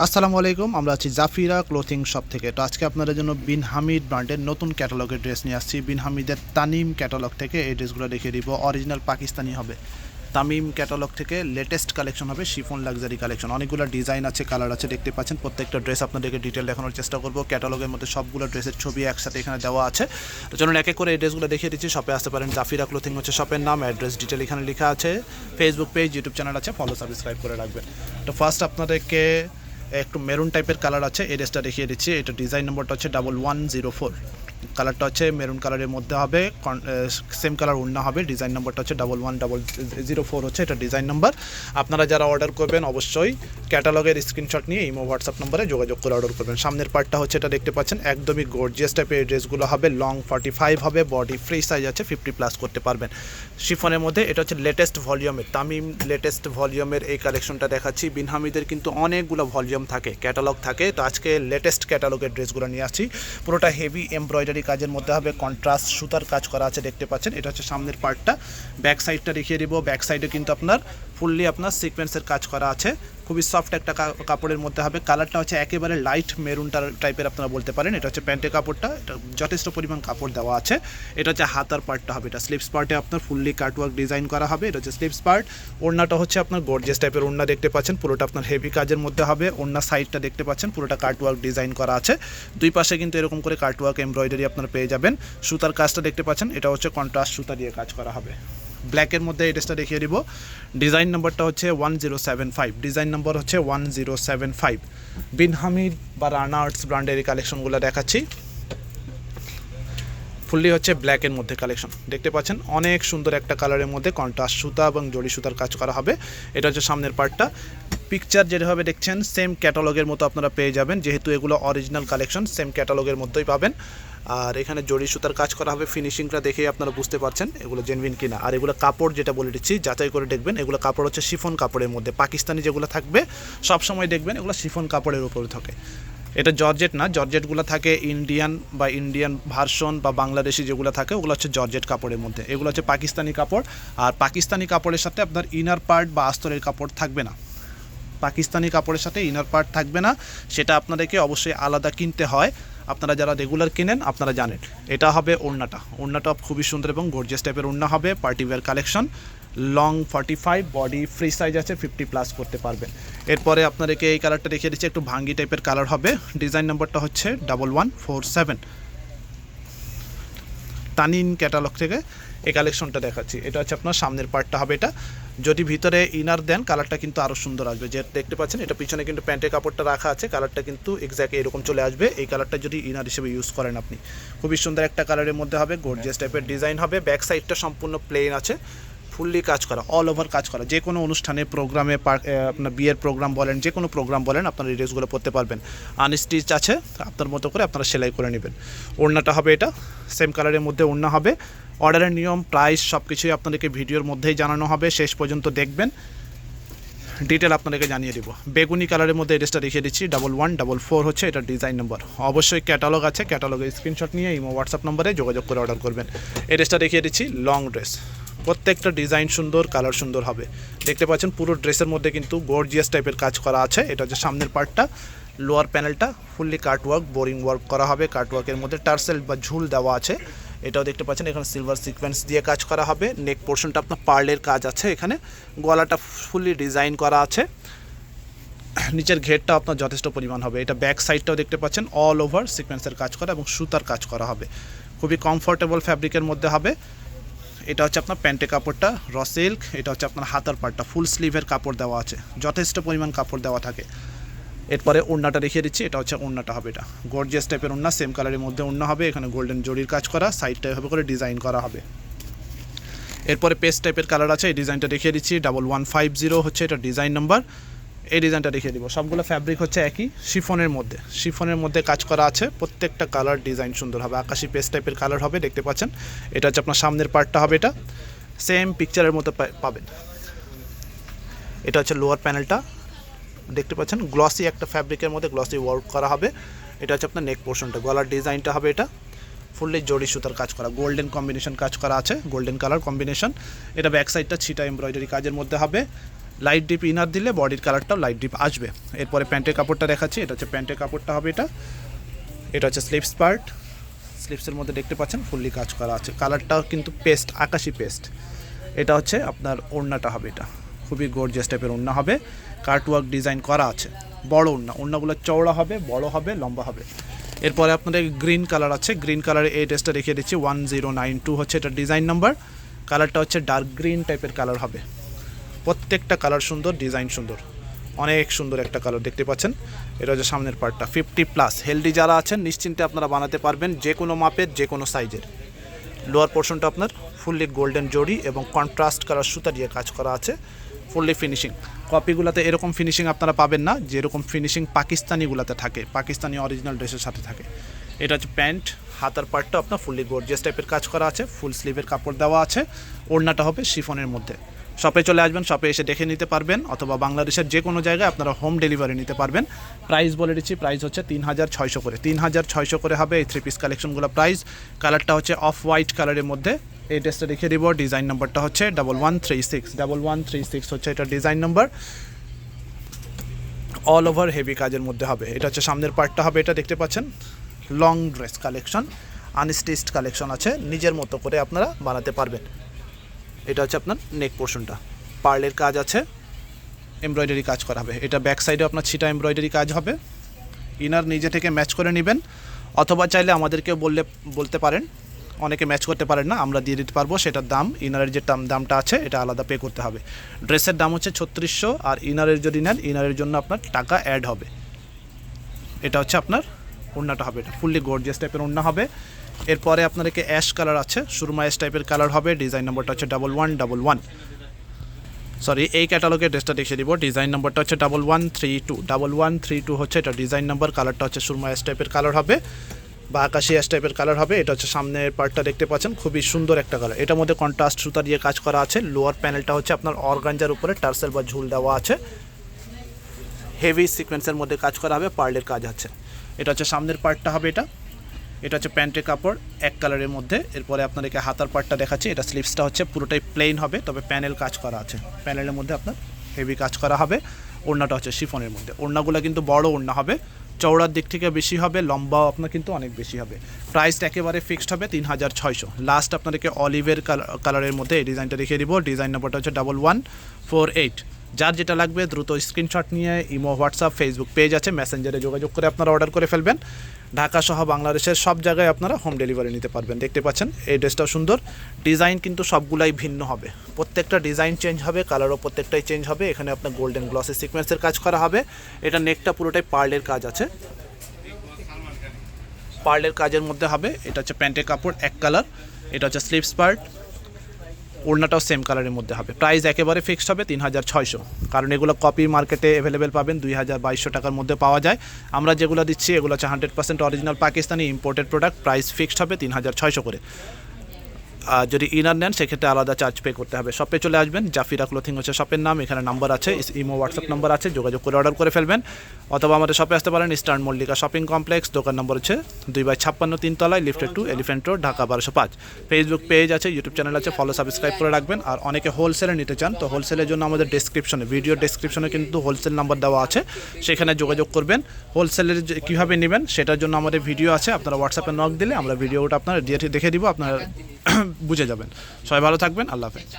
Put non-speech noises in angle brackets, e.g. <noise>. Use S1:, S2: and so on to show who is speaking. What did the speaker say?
S1: আসসালামু আলাইকুম, আমরা আছি জাফিরা ক্লোথিং শপ থেকে। তো আজকে আপনাদের জন্য বিন হামিদ ব্র্যান্ডের নতুন ক্যাটালগের ড্রেস নিয়ে আসছি। বিন হামিদের তানিম ক্যাটালগ থেকে এই ড্রেসগুলো দেখিয়ে দিব। অরিজিনাল পাকিস্তানি হবে। তামিম ক্যাটালগ থেকে লেটেস্ট কালেকশন হবে, শিফন লাক্সারি কালেকশন অনেকগুলো ডিজাইন আছে কালার আছে, দেখতে পাচ্ছেন। প্রত্যেকটা ড্রেস আপনাদেরকে ডিটেল দেখানোর চেষ্টা করব। ক্যাটালগের মধ্যে সবগুলো ড্রেসের ছবি একসাথে এখানে দেওয়া আছে। তো চলুন এক এক করে এই ড্রেসগুলো দেখিয়ে দিচ্ছি। শপে আসতে পারেন জাফিরা ক্লোথিং হচ্ছে শপের নাম। অ্যাড্রেস ডিটেল এখানে লেখা আছে। ফেসবুক পেজ ইউটিউব চ্যানেল আছে। ফলো সাবস্ক্রাইব করে রাখবেন। তো ফার্স্ট আপনাদেরকে একটু মেরুন টাইপের কালার আছে। এই ড্রেসটা দেখিয়ে দিচ্ছি। এটা ডিজাইন নম্বরটা হচ্ছে ডাবল ওয়ান জিরো ফোর কালারটা হচ্ছে মেরুন কালারের মধ্যে হবে সেম কালার উন্না হবে ডিজাইন নাম্বারটা হচ্ছে double one double zero four হচ্ছে এটা ডিজাইন নাম্বার আপনারা যারা অর্ডার করবেন অবশ্যই ক্যাটালগের স্ক্রিনশট নিয়ে ইমো হোয়াটসঅ্যাপ নম্বরে যোগাযোগ করে অর্ডার করবেন। সামনের পার্টটা হচ্ছে এটা দেখতে পাচ্ছেন, একদমই গর্জিয়াস টাইপের ড্রেসগুলো হবে লং ফর্টি ফাইভ হবে বডি ফ্রি সাইজ আছে ফিফটি প্লাস করতে পারবেন। শিফনের মধ্যে এটা হচ্ছে লেটেস্ট ভলিউমের তামিম লেটেস্ট ভলিউমের এই কালেকশনটা দেখাচ্ছি। বিনহামিদের কিন্তু অনেকগুলো ভলিউম থাকে ক্যাটালগ থাকে। তো আজকে লেটেস্ট ক্যাটালগের ড্রেসগুলো নিয়ে আসছি। পুরোটা হেভি এমব্রয়ডারি কাজের মধ্যে হবে কন্ট্রাস্ট সুতার কাজ করা আছে দেখতে পাচ্ছেন। এটা হচ্ছে সামনের পার্টটা ব্যাক সাইডটা দেখিয়ে দেবো। ব্যাক সাইডে কিন্তু আপনার ফুললি আপনার সিকোয়েন্সের কাজ করা আছে। খুবই সফট একটা কাপড়ের মধ্যে হবে। কালারটা হচ্ছে একেবারে লাইট মেরুন টাইপের আপনারা বলতে পারেন। এটা হচ্ছে প্যান্টের কাপড়টা। এটা যথেষ্ট পরিমাণ কাপড় দেওয়া আছে। এটা হচ্ছে হাতার পার্টটা হবে। এটা স্লিপস পার্টে আপনার ফুললি কাটওয়ার্ক ডিজাইন করা হবে। এটা হচ্ছে স্লিপস পার্ট ওড়নাটা হচ্ছে আপনার গর্জেস টাইপের ওড়না দেখতে পাচ্ছেন। পুরোটা আপনার হেভি কাজের মধ্যে হবে। ওড়না সাইডটা দেখতে পাচ্ছেন। পুরোটা কাটওয়ার্ক ডিজাইন করা আছে। দুই পাশে কিন্তু এরকম করে কাটওয়ার্ক এমব্রয়ডারি আপনারা পেয়ে যাবেন। সুতার কাজটা দেখতে পাচ্ছেন। এটা হচ্ছে কন্ট্রাস্ট সুতা দিয়ে কাজ করা হবে। ব্ল্যাকের মধ্যে এই ড্রেসটা দেখিয়ে দিব। ডিজাইন নাম্বারটা হচ্ছে one zero seven five design number হচ্ছে one zero seven five Bin Hamid বা রানা আর্টস ব্র্যান্ডের এই কালেকশনগুলো দেখাচ্ছি। ফুললি হচ্ছে ব্ল্যাকের মধ্যে কালেকশন দেখতে পাচ্ছেন, অনেক সুন্দর একটা কালারের মধ্যে কন্ট্রাস্ট সুতা এবং জড়ি সুতার কাজ করা হবে। এটা হচ্ছে সামনের পার্টটা পিকচার যেভাবে দেখছেন সেম ক্যাটালগের মতো আপনারা পেয়ে যাবেন। যেহেতু এগুলো অরিজিনাল কালেকশন সেম ক্যাটালগের মধ্যেই পাবেন। আর এখানে জড়ি সুতার কাজ করা হবে ফিনিশিংটা দেখেই আপনারা বুঝতে পারছেন এগুলো জেনভিন কিনা। আর এগুলো কাপড় যেটা বলে দিচ্ছি, যাচাই করে দেখবেন, এগুলো কাপড় হচ্ছে শিফন কাপড়ের মধ্যে। পাকিস্তানি যেগুলো থাকবে সব সময় দেখবেন এগুলো শিফন কাপড়ের উপরে থাকে। এটা জর্জেট না, জর্জেটগুলো থাকে ইন্ডিয়ান বা ইন্ডিয়ান ভার্সন বা বাংলাদেশি যেগুলো থাকে, ওগুলো হচ্ছে জর্জেট কাপড়ের মধ্যে। এগুলো হচ্ছে পাকিস্তানি কাপড়, আর পাকিস্তানি কাপড়ের সাথে আপনার ইনার পার্ট বা আস্তরের কাপড় থাকবে না। পাকিস্তানি কাপড়ের সাথে ইনার পার্ট থাকবে না, সেটা আপনাদেরকে অবশ্যই আলাদা কিনতে হয়। আপনারা যারা রেগুলার কিনেন, আপনারা জানেন। এটা হবে ওড়নাটা। ওড়নাটা খুবই সুন্দর এবং গর্জিয়াস টাইপের ওড়না হবে party wear collection long forty five body free size আছে ফিফটি প্লাস করতে পারবেন। এরপরে আপনাদেরকে এই কালারটা দেখিয়ে দিচ্ছি, একটু ভাঙ্গি টাইপের কালার হবে। ডিজাইন নাম্বারটা হচ্ছে double one four seven Tanin catalogue থেকে এই কালেকশনটা দেখাচ্ছি। এটা হচ্ছে আপনার সামনের পার্টটা হবে এটা। যদি ভিতরে ইনার দেন কালারটা কিন্তু আরও সুন্দর আসবে। যে দেখতে পাচ্ছেন, এটা পিছনে কিন্তু প্যান্টের কাপড়টা রাখা আছে কালারটা কিন্তু এক্স্যাক্ট এরকম চলে আসবে। এই কালারটা যদি ইনার হিসেবে ইউজ করেন আপনি। খুবই সুন্দর একটা কালারের মধ্যে হবে গোর্জিয়াস টাইপের ডিজাইন হবে। ব্যাক সাইডটা সম্পূর্ণ প্লেন আছে। ফুললি কাজ করা অল ওভার কাজ করা। যে কোনো অনুষ্ঠানে প্রোগ্রামে আপনার বিয়ের প্রোগ্রাম বলেন, যে কোনো প্রোগ্রাম বলেন, আপনার এই ড্রেসগুলো পরতে পারবেন। আনস্টিচ আছে, আপনার মতো করে আপনারা সেলাই করে নেবেন। ওড়নাটা হবে এটা সেম কালারের মধ্যে ওড়না হবে। অর্ডারের নিয়ম প্রাইস সব কিছুই আপনাদেরকে ভিডিওর মধ্যেই জানানো হবে, শেষ পর্যন্ত দেখবেন। ডিটেল আপনাদেরকে জানিয়ে দিব। বেগুনি কালারের মধ্যে এড্রেসটা দেখিয়ে দিচ্ছি ডাবল ওয়ান ডাবল ফোর হচ্ছে এটা ডিজাইন নম্বর অবশ্যই ক্যাটালগ আছে ক্যাটালগের স্ক্রিনশট নিয়ে ইমো হোয়াটসঅ্যাপ নম্বরে যোগাযোগ করে অর্ডার করবেন। এড্রেসটা ড্রেসটা দেখিয়ে দিচ্ছি লং ড্রেস প্রত্যেকটা ডিজাইন সুন্দর, কালার সুন্দর হবে। দেখতে পাচ্ছেন, পুরো ড্রেসের মধ্যে কিন্তু গর্জিয়াস টাইপের কাজ করা আছে। এটা হচ্ছে সামনের পার্টটা। লোয়ার প্যানেলটা fully cut work boring work করা হবে। কাট ওয়ার্কের মধ্যে টার্সেল বা ঝুল দেওয়া আছে। এটাও দেখতে পাচ্ছেন, এখানে সিলভার সিকোয়েন্স দিয়ে কাজ করা হবে। নেক পোর্শনটা আপনার পার্লের কাজ আছে এখানে। গলাটা ফুললি ডিজাইন করা আছে। নিচের ঘেরটা আপনার যথেষ্ট পরিমাণ হবে। এটা ব্যাক সাইডটাও দেখতে পাচ্ছেন অল ওভার সিকোয়েন্সের কাজ করা এবং সুতার কাজ করা হবে। খুবই কমফোর্টেবল ফ্যাব্রিকের মধ্যে হবে। এটা হচ্ছে আপনার প্যান্টের কাপড়টা র সিল্ক এটা হচ্ছে আপনার হাতার পাটটা ফুল স্লিভের কাপড় দেওয়া আছে, যথেষ্ট পরিমাণ কাপড় দেওয়া থাকে। এরপরে ওড়নাটা রেখে দিচ্ছি, এটা হচ্ছে ওড়নাটা হবে এটা। গর্জিয়াস টাইপের ওড়না সেম কালারের মধ্যে ওড়না হবে, এখানে গোল্ডেন জরির কাজ করা সাইডটা এভাবে করে ডিজাইন করা হবে। এরপরে পেস্ট টাইপের কালার আছে, এই ডিজাইনটা দেখিয়ে দিচ্ছি ডাবল ওয়ান ফাইভ জিরো হচ্ছে এটা ডিজাইন নাম্বার এই ডিজাইনটা দেখিয়ে দিব। সবগুলো ফ্যাব্রিক হচ্ছে একই, শিফনের মধ্যে। শিফনের মধ্যে কাজ করা আছে, প্রত্যেকটা কালার ডিজাইন সুন্দর হবে। আকাশি পেস্ট টাইপের কালার হবে, দেখতে পাচ্ছেন? এটা হচ্ছে আপনার সামনের পার্টটা হবে এটা। সেম পিকচারের মতো পাবেন। এটা হচ্ছে লোয়ার প্যানেলটা দেখতে পাচ্ছেন? গ্লসি একটা ফ্যাব্রিকের মধ্যে গ্লসি ওয়ার্ক করা হবে। এটা হচ্ছে আপনার নেক পোর্শনটা গলার ডিজাইনটা হবে এটা। ফুললি জড়ি সুতার কাজ করা। গোল্ডেন কম্বিনেশন কাজ করা আছে। গোল্ডেন কালার কম্বিনেশন এটা ব্যাক সাইডটা ছিটা এমব্রয়ডারি কাজের মধ্যে হবে। লাইট ডিপ ইনার দিলে বডির কালারটাও লাইট ডিপ আসবে। এরপরে প্যান্টের কাপড়টা দেখাচ্ছি, এটা হচ্ছে প্যান্টের কাপড়টা হবে এটা। এটা হচ্ছে স্লিপস পার্ট স্লিপসের মধ্যে দেখতে পাচ্ছেন ফুললি কাজ করা আছে। কালারটাও কিন্তু পেস্ট আকাশি পেস্ট এটা হচ্ছে আপনার ওড়নাটা হবে এটা। খুবই গর্জিয়াস টাইপের ওড়না হবে। কার্টওয়ার্ক ডিজাইন করা আছে। বড় ওড়না। ওড়নাগুলো চওড়া হবে, বড় হবে, লম্বা হবে। এরপরে আপনাদের গ্রিন কালার আছে। গ্রিন কালারে এই ড্রেসটা রেখে দিচ্ছি। ওয়ান জিরো নাইন টু হচ্ছে এটা ডিজাইন নাম্বার কালারটা হচ্ছে ডার্ক গ্রিন টাইপের কালার হবে। প্রত্যেকটা কালার সুন্দর, ডিজাইন সুন্দর। অনেক সুন্দর একটা কালার দেখতে পাচ্ছেন। এটা হচ্ছে সামনের পার্টটা, ফিফটি প্লাস। হেলদি যারা আছেন, নিশ্চিন্তে আপনারা বানাতে পারবেন যে কোনো মাপের, যে কোনো সাইজের। লোয়ার পোর্শনটা আপনার ফুললি গোল্ডেন জড়ি এবং কন্ট্রাস্ট কালার সুতা দিয়ে কাজ করা আছে, ফুললি ফিনিশিং। কপিগুলোতে এরকম ফিনিশিং আপনারা পাবেন না, যেরকম ফিনিশিং পাকিস্তানিগুলোতে থাকে, পাকিস্তানি অরিজিনাল ড্রেসের সাথে থাকে। এটা হচ্ছে প্যান্ট, হাতার পার্টটা আপনার ফুললি গোর্জিয়াস টাইপের কাজ করা আছে, ফুল স্লিভের কাপড় দেওয়া আছে, ওড়নাটা হবে শিফনের মধ্যে। শপে চলে আসবেন শপে এসে দেখে নিতে পারবেন, অথবা বাংলাদেশের যে কোনো জায়গায় আপনারা হোম ডেলিভারি নিতে পারবেন। প্রাইস বলে দিচ্ছি প্রাইস হচ্ছে তিন হাজার ছয়শো করে। তিন হাজার ছয়শো করে হবে এই থ্রি পিস কালেকশনগুলো প্রাইস কালারটা হচ্ছে অফ হোয়াইট কালারের মধ্যে। এই ড্রেসটা রেখে দিব ডিজাইন নাম্বারটা হচ্ছে double one three six double one three six হচ্ছে এটা design number all over heavy কাজের মধ্যে হবে। এটা হচ্ছে সামনের পার্টটা হবে, এটা দেখতে পাচ্ছেন। Long dress collection unstitched collection আছে। নিজের মতো করে আপনারা বানাতে পারবেন। এটা হচ্ছে আপনার নেক পোর্শনটা পার্লের কাজ আছে এমব্রয়ডারি কাজ করা হবে। এটা ব্যাক সাইডে আপনার ছিটা এমব্রয়ডারি কাজ হবে। ইনার নিজে থেকে ম্যাচ করে নেবেন, অথবা চাইলে আমাদেরকে বললে, বলতে পারেন। অনেকে ম্যাচ করতে পারেন না, আমরা দিয়ে দিতে পারব, সেটার দাম ইনারের যে দাম দামটা আছে, এটা আলাদা পে করতে হবে। ড্রেসের দাম হচ্ছে ছত্রিশশো, আর ইনারের যদি নেন ইনারের জন্য আপনার টাকা অ্যাড হবে। এটা হচ্ছে আপনার ওড়নাটা হবে, এটা ফুললি গর্জিয়াস টাইপের ওড়না হবে। এরপরে আপনাদেরকে অ্যাশ কালার আছে সুরমা অ্যাশ টাইপের কালার হবে ডিজাইন নাম্বারটা হচ্ছে double one double one sorry এই ক্যাটালগের ড্রেসটা দেখিয়ে দিব ডিজাইন নাম্বারটা হচ্ছে double one three two double one three two হচ্ছে এটা ডিজাইন নাম্বার কালারটা হচ্ছে সুরমা অ্যাশ টাইপের কালার হবে, বা আকাশি অ্যাশ টাইপের কালার হবে, এটা হচ্ছে সামনের পার্টটা দেখতে পাচ্ছেন, খুবই সুন্দর একটা কালার এটার মধ্যে কন্ট্রাস্ট সুতা দিয়ে কাজ করা আছে লোয়ার প্যানেলটা হচ্ছে আপনার অর্গানজার উপরে টার্সেল বা ঝুল দেওয়া আছে। হেভি সিকোয়েন্সের মধ্যে কাজ করা হবে পার্লের কাজ আছে। এটা হচ্ছে সামনের পার্টটা হবে এটা। এটা হচ্ছে প্যান্টের কাপড়, এক কালারের মধ্যে। এরপরে আপনাদেরকে হাতার পার্টটা দেখাচ্ছি। এটা স্লিপসটা হচ্ছে পুরোটাই প্লেন হবে, তবে প্যানেল কাজ করা আছে। প্যানেলের মধ্যে আপনার হেভি কাজ করা হবে। ওড়নাটা হচ্ছে শিফনের মধ্যে। ওড়নাগুলো কিন্তু বড় ওড়না হবে। চওড়ার দিক থেকে বেশি হবে, লম্বাও আপনার কিন্তু অনেক বেশি হবে। প্রাইসটা একেবারে ফিক্সড হবে তিন হাজার ছয়শো। লাস্ট আপনাদেরকে অলিভের কালারের মধ্যে এই ডিজাইনটা দেখিয়ে দিব। ডিজাইন নাম্বারটা হচ্ছে ডাবল ওয়ান ফোর এইট যার যেটা লাগবে, দ্রুত স্ক্রিনশট নিয়ে, ইমো হোয়াটসঅ্যাপ ফেসবুক পেজ আছে। মেসেঞ্জারে যোগাযোগ করে আপনারা অর্ডার করে ফেলবেন। ঢাকা সহ বাংলাদেশের সব জায়গায় আপনারা হোম ডেলিভারি নিতে পারবেন। দেখতে পাচ্ছেন, এই ড্রেসটাও সুন্দর। ডিজাইন কিন্তু সবগুলাই ভিন্ন হবে। প্রত্যেকটা ডিজাইন চেঞ্জ হবে কালারও প্রত্যেকটাই চেঞ্জ হবে। এখানে আপনার গোল্ডেন গ্লসের সিকোয়েন্সের কাজ করা হবে। এটা নেকটা পুরোটাই পার্লের কাজ আছে। পার্লের কাজের মধ্যে হবে, এটা হচ্ছে প্যান্টের কাপড়, এক কালার এটা হচ্ছে স্লিপস পার্ট ওড়নাটাও সেম কালারের মধ্যে হবে। প্রাইস একেবারে ফিক্সড হবে তিন হাজার ছয়শো। কারণ এগুলো কপি মার্কেটে অ্যাভেলেবেল পাবেন দুই হাজার বাইশশো টাকার মধ্যে পাওয়া যায়। আমরা যেগুলো দিচ্ছি, এগুলো হচ্ছে hundred percent original Pakistani imported product price fixed হবে তিন হাজার ছয়শো করে। যদি ইনার নেন, সেক্ষেত্রে আলাদা চার্জ পে করতে হবে। শপে চলে আসবেন, জাফিরা ক্লোথিং হচ্ছে শপের নাম, এখানে নাম্বার আছে ইমো হোয়াটসঅ্যাপ নাম্বার আছে, যোগাযোগ করে অর্ডার করে ফেলবেন। অথবা আমাদের শপে আসতে পারেন ইস্টার্ন মল্লিকা শপিং কমপ্লেক্স দোকান নম্বর হচ্ছে দুই বাই ছাপ্পান্ন তিনতলায় lifted to Elephant Road Dhaka বারোশো পাঁচ। ফেসবুক পেজ আছে ইউটিউব চ্যানেল আছে ফলো সাবস্ক্রাইব করে রাখবেন। আর অনেকে হোলসেলে নিতে চান, তো হোলসেলের জন্য আমাদের ডেসক্রিপশনে ভিডিও ডেসক্রিপশনে কিন্তু হোলসেল নাম্বার দেওয়া আছে। সেখানে যোগাযোগ করবেন। হোলসেলের কীভাবে নেবেন, সেটার জন্য আমাদের ভিডিও আছে। আপনারা হোয়াটসঅ্যাপে নক দিলে আমরা ভিডিওটা আপনারা দিয়ে দেখে দিব, আপনারা <clears throat> বুঝে যাবেন। সবাই ভালো থাকবেন আল্লাহ হাফেজ।